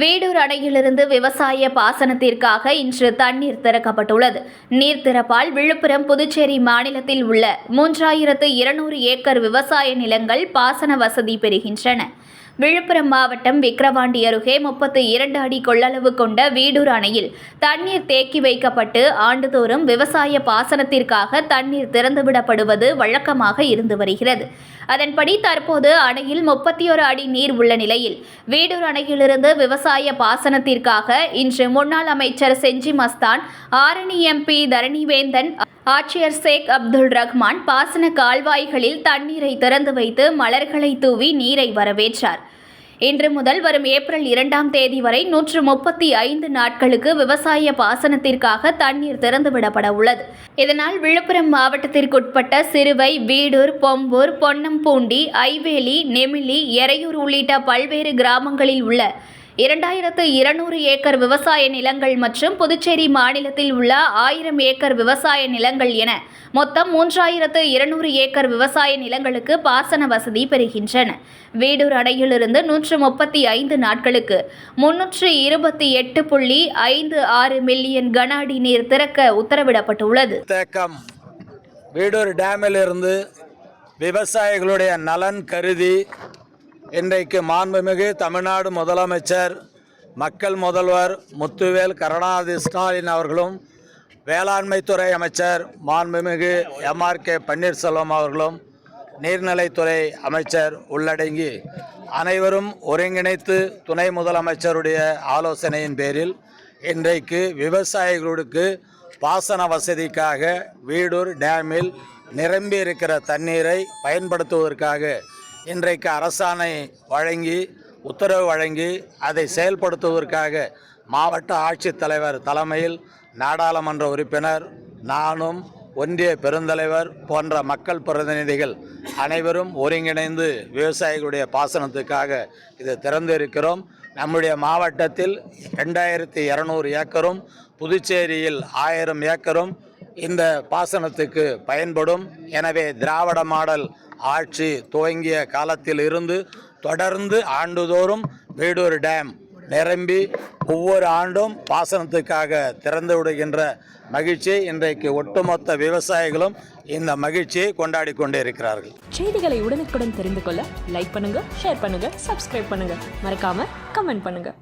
அணையிலிருந்து விவசாய பாசனத்திற்காக இன்று தண்ணீர் திறக்கப்பட்டுள்ளது. நீர் திறப்பால் விழுப்புரம் புதுச்சேரி மாநிலத்தில் உள்ள மூன்றாயிரத்து இருநூறு ஏக்கர் விவசாய நிலங்கள் பாசன வசதி பெறுகின்றன. விழுப்புரம் மாவட்டம் விக்கிரவாண்டி அருகே முப்பத்தி இரண்டு அடி கொள்ளளவு கொண்ட வீடூர் அணையில் தண்ணீர் தேக்கி வைக்கப்பட்டு ஆண்டுதோறும் விவசாய பாசனத்திற்காக தண்ணீர் திறந்துவிடப்படுவது வழக்கமாக இருந்து வருகிறது. அதன்படி தற்போது அணையில் முப்பத்தி ஒரு அடி நீர் உள்ள நிலையில் வீடூர் அணையிலிருந்து விவசாய பாசனத்திற்காக இன்று முன்னாள் அமைச்சர் செஞ்சி மஸ்தான் ஆரணி எம்பி தரணிவேந்தன் ஆட்சியர் ஷேக் அப்துல் ரஹ்மான் பாசன கால்வாய்களில் தண்ணீரை திறந்து வைத்து மலர்களை தூவி நீரை வரவேற்றார். இன்று முதல் வரும் ஏப்ரல் இரண்டாம் தேதி வரை நூற்று முப்பத்தி ஐந்து நாட்களுக்கு விவசாய பாசனத்திற்காக தண்ணீர் திறந்துவிடப்பட உள்ளது. இதனால் விழுப்புரம் மாவட்டத்திற்குட்பட்ட சிறுவை வீடூர் பொம்பூர் பொன்னம்பூண்டி ஐவேலி நெமிலி எறையூர் உள்ளிட்ட பல்வேறு கிராமங்களில் உள்ள இரண்டாயிரத்து இருநூறு ஏக்கர் விவசாய நிலங்கள் மற்றும் புதுச்சேரி மாநிலத்தில் உள்ள ஆயிரம் ஏக்கர் விவசாய நிலங்கள் என மொத்தம் மூன்றாயிரத்து இருநூறு ஏக்கர் விவசாய நிலங்களுக்கு பாசன வசதி பெறுகின்றன. வீடூர் அணையிலிருந்து நூற்று முப்பத்தி ஐந்து நாட்களுக்கு முன்னூற்று இருபத்தி எட்டு புள்ளி ஐந்து ஆறு மில்லியன் கன அடி நீர் திறக்க உத்தரவிடப்பட்டுள்ளது. தேக்கம். வீடூர் டேமிலிருந்து விவசாயிகளுடைய நலன் கருதி இன்றைக்கு மாண்புமிகு தமிழ்நாடு முதலமைச்சர் மக்கள் முதல்வர் முத்துவேல் கருணாநிதி ஸ்டாலின் அவர்களும் வேளாண்மைத்துறை அமைச்சர் மாண்புமிகு எம்ஆர்கே பன்னீர்செல்வம் அவர்களும் நீர்நிலைத்துறை அமைச்சர் உள்ளடங்கி அனைவரும் ஒருங்கிணைத்து துணை முதலமைச்சருடைய ஆலோசனையின் பேரில் இன்றைக்கு விவசாயிகளுக்கு பாசன வசதிக்காக வீடூர் டேமில் நிரம்பி இருக்கிற தண்ணீரை பயன்படுத்துவதற்காக இன்றைக்கு அரசாணை வழங்கி உத்தரவு வழங்கி அதை செயல்படுத்துவதற்காக மாவட்ட ஆட்சித்தலைவர் தலைமையில் நாடாளுமன்ற உறுப்பினர் நானும் ஒன்றிய பெருந்தலைவர் போன்ற மக்கள் பிரதிநிதிகள் அனைவரும் ஒருங்கிணைந்து விவசாயிகளுடைய பாசனத்துக்காக இது திறந்து இருக்கிறோம் நம்முடைய மாவட்டத்தில் ரெண்டாயிரத்தி இரநூறு ஏக்கரும் புதுச்சேரியில் ஆயிரம் ஏக்கரும் இந்த பாசனத்துக்கு பயன்படும். எனவே திராவிட மாடல் ஆட்சி துவங்கிய காலத்தில் இருந்து தொடர்ந்து ஆண்டுதோறும் வீடூர் டேம் நிரம்பி ஒவ்வொரு ஆண்டும் பாசனத்துக்காக திறந்து விடுகின்ற மகிழ்ச்சி இன்றைக்கு ஒட்டுமொத்த விவசாயிகளும் இந்த மகிழ்ச்சியை கொண்டாடி கொண்டே இருக்கிறார்கள் செய்திகளை உடனுக்குடன் தெரிந்து கொள்ள லைக் பண்ணுங்க ஷேர் பண்ணுங்க சப்ஸ்கிரைப் பண்ணுங்க. மறக்காம கமெண்ட் பண்ணுங்க.